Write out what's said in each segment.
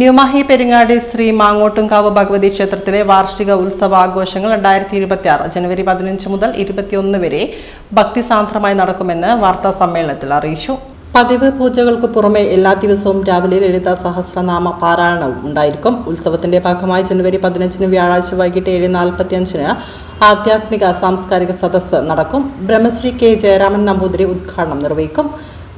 ന്യൂമാഹി പെരിങ്ങാടി ശ്രീ മാങ്ങോട്ടുംകാവ് ഭഗവതി ക്ഷേത്രത്തിലെ വാർഷിക ഉത്സവാഘോഷങ്ങൾ രണ്ടായിരത്തി ഇരുപത്തി ആറ് ജനുവരി പതിനഞ്ച് മുതൽ ഇരുപത്തിയൊന്ന് വരെ ഭക്തിസാന്ദ്രമായി നടക്കുമെന്ന് വാർത്താ സമ്മേളനത്തിൽ അറിയിച്ചു. പതിവ് പൂജകൾക്ക് പുറമെ എല്ലാ ദിവസവും രാവിലെ ലളിത സഹസ്രനാമ പാരായണവും ഉണ്ടായിരിക്കും. ഉത്സവത്തിന്റെ ഭാഗമായി ജനുവരി പതിനഞ്ചിന് വ്യാഴാഴ്ച വൈകിട്ട് ഏഴ് നാൽപ്പത്തിയഞ്ചിന് ആധ്യാത്മിക സാംസ്കാരിക സദസ് നടക്കും. ബ്രഹ്മശ്രീ കെ ജയരാമൻ നമ്പൂതിരി ഉദ്ഘാടനം നിർവഹിക്കും.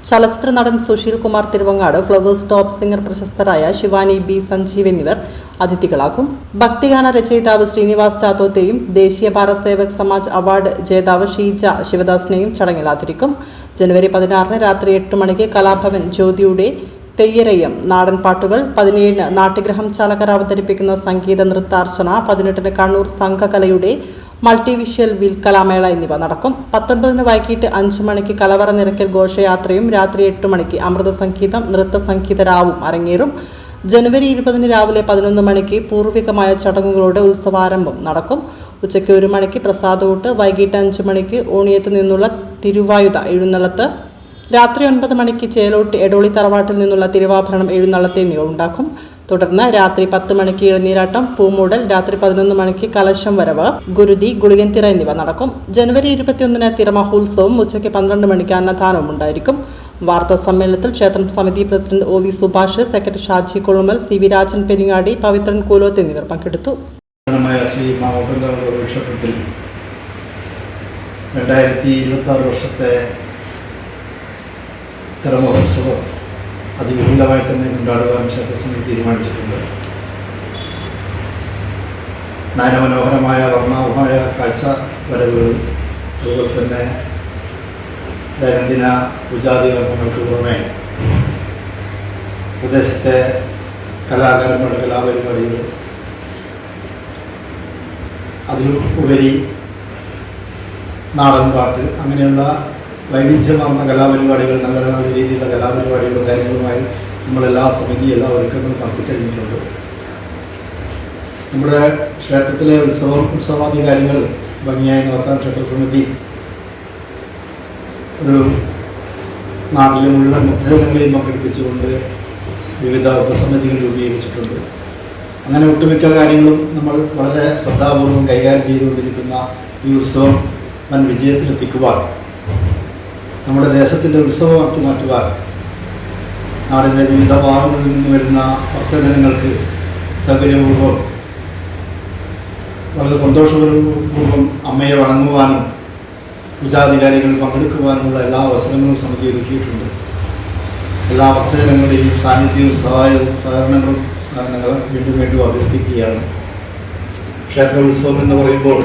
ചലച്ചിത്ര നടൻ Sushil Kumar Thiruvangad Flowers top singer പ്രശസ്തരായ ശിവാനി ബി സഞ്ജീവ് എന്നിവർ അതിഥികളാകും. ഭക്തിഗാന രചയിതാവ് ശ്രീനിവാസ് ചാത്തോത്തെയും ദേശീയ ഭാരസേവക് സമാജ് അവാർഡ് ജേതാവ് ഷീജ ശിവദാസിനെയും ചടങ്ങിൽ ആദരിക്കും. ജനുവരി പതിനാറിന് രാത്രി എട്ട് മണിക്ക് കലാഭവൻ ജ്യോതിയുടെ തെയ്യരയം നാടൻ പാട്ടുകൾ പതിനേഴിന് നാട്യഗ്രഹം ചാലകര അവതരിപ്പിക്കുന്ന സംഗീത നൃത്താർച്ചന പതിനെട്ടിന് കണ്ണൂർ സംഘകലയുടെ മൾട്ടി വിഷ്വൽ വിൽ കലാമേള എന്നിവ നടക്കും. പത്തൊൻപതിന് വൈകിട്ട് അഞ്ച് മണിക്ക് കലവറ നിരക്കൽ ഘോഷയാത്രയും രാത്രി എട്ട് മണിക്ക് അമൃത സംഗീതം നൃത്ത സംഗീത രാവും അരങ്ങേറും. ജനുവരി ഇരുപതിന് രാവിലെ പതിനൊന്ന് മണിക്ക് പൂർവികമായ ചടങ്ങുകളോടെ ഉത്സവാരംഭം നടക്കും. ഉച്ചയ്ക്ക് ഒരു മണിക്ക് പ്രസാദൂട്ട് വൈകിട്ട് അഞ്ച് മണിക്ക് ഓണിയത്ത് നിന്നുള്ള തിരുവായുധ എഴുന്നള്ളത്ത് രാത്രി ഒൻപത് മണിക്ക് ചേലോട്ട് എടോളി തറവാട്ടിൽ നിന്നുള്ള തിരുവാഭരണം എഴുന്നള്ളത്ത് എന്നിവ ഉണ്ടാക്കും. തുടർന്ന് രാത്രി പത്ത് മണിക്ക് ഇളനീരാട്ടം പൂമൂടൽ രാത്രി പതിനൊന്ന് മണിക്ക് കലശം വരവ് ഗുരുതി ഗുളികൻതിറ എന്നിവ നടക്കും. ജനുവരി ഇരുപത്തിയൊന്നിന് തിരമഹോത്സവം ഉച്ചയ്ക്ക് പന്ത്രണ്ട് മണിക്ക് അന്നദാനവും ഉണ്ടായിരിക്കും. വാർത്താ സമ്മേളനത്തിൽ ക്ഷേത്രം സമിതി president O V Subhash secretary Shaji Kolumal C V Rajan Peringadi Pavithran Kooloth എന്നിവർ പങ്കെടുത്തു. രണ്ടായിരത്തി ഇരുപത്തി ആറ് വർഷത്തെ തിറമഹോത്സവം അതിവിപുലമായി തന്നെ കൊണ്ടാടുവാൻ ക്ഷേത്രസമിതി തീരുമാനിച്ചിട്ടുണ്ട്. നയനമനോഹരമായ വർണാഭമായ കാഴ്ച വരവുകൾ അതുപോലെ തന്നെ ദൈനംദിന പൂജാതി കർമ്മങ്ങൾക്ക് പുറമെ പ്രദേശത്തെ കലാകാരന്മാരുടെ കലാപരിപാടികൾ അതിലുപരി നാടൻ പാട്ട് അങ്ങനെയുള്ള വൈവിധ്യമാർന്ന കലാപരിപാടികൾ നല്ല നല്ല രീതിയിലുള്ള കലാപരിപാടികളും കാര്യങ്ങളുമായി നമ്മളെല്ലാ സമിതി എല്ലാ ഒരുക്കങ്ങളും നടത്തിക്കഴിഞ്ഞിട്ടുണ്ട്. നമ്മുടെ ക്ഷേത്രത്തിലെ ഉത്സവം ഉത്സവാദി കാര്യങ്ങൾ ഭംഗിയായി നടത്താൻ ക്ഷേത്ര സമിതി ഒരു നാട്ടിലെ മുഴുവൻ മുദ്രകളെയും പങ്കെടുപ്പിച്ചുകൊണ്ട് വിവിധ ഉപസമിതികൾ രൂപീകരിച്ചിട്ടുണ്ട്. അങ്ങനെ ഒട്ടുമിക്ക കാര്യങ്ങളും നമ്മൾ വളരെ ശ്രദ്ധാപൂർവം കൈകാര്യം ചെയ്തുകൊണ്ടിരിക്കുന്ന ഈ ഉത്സവം വൻ വിജയത്തിലെത്തിക്കുവാൻ നമ്മുടെ ദേശത്തിന്റെ ഉത്സവമാക്കി മാറ്റുക നാടിന്റെ വിവിധ ഭാഗങ്ങളിൽ നിന്ന് വരുന്ന ഭക്തജനങ്ങൾക്ക് സൗകര്യപൂർവം വളരെ സന്തോഷപൂർവം അമ്മയെ വണങ്ങുവാനും പൂജാധികാരികളിൽ പങ്കെടുക്കുവാനുമുള്ള എല്ലാ അവസരങ്ങളും സമിതി ഒരുക്കിയിട്ടുണ്ട്. എല്ലാ ഭക്തജനങ്ങളുടെയും സാന്നിധ്യവും സഹായവും സഹകരണങ്ങളും ഞങ്ങൾ വീണ്ടും വീണ്ടും അഭ്യർത്ഥിക്കുകയാണ്. ക്ഷേത്ര ഉത്സവം എന്ന് പറയുമ്പോൾ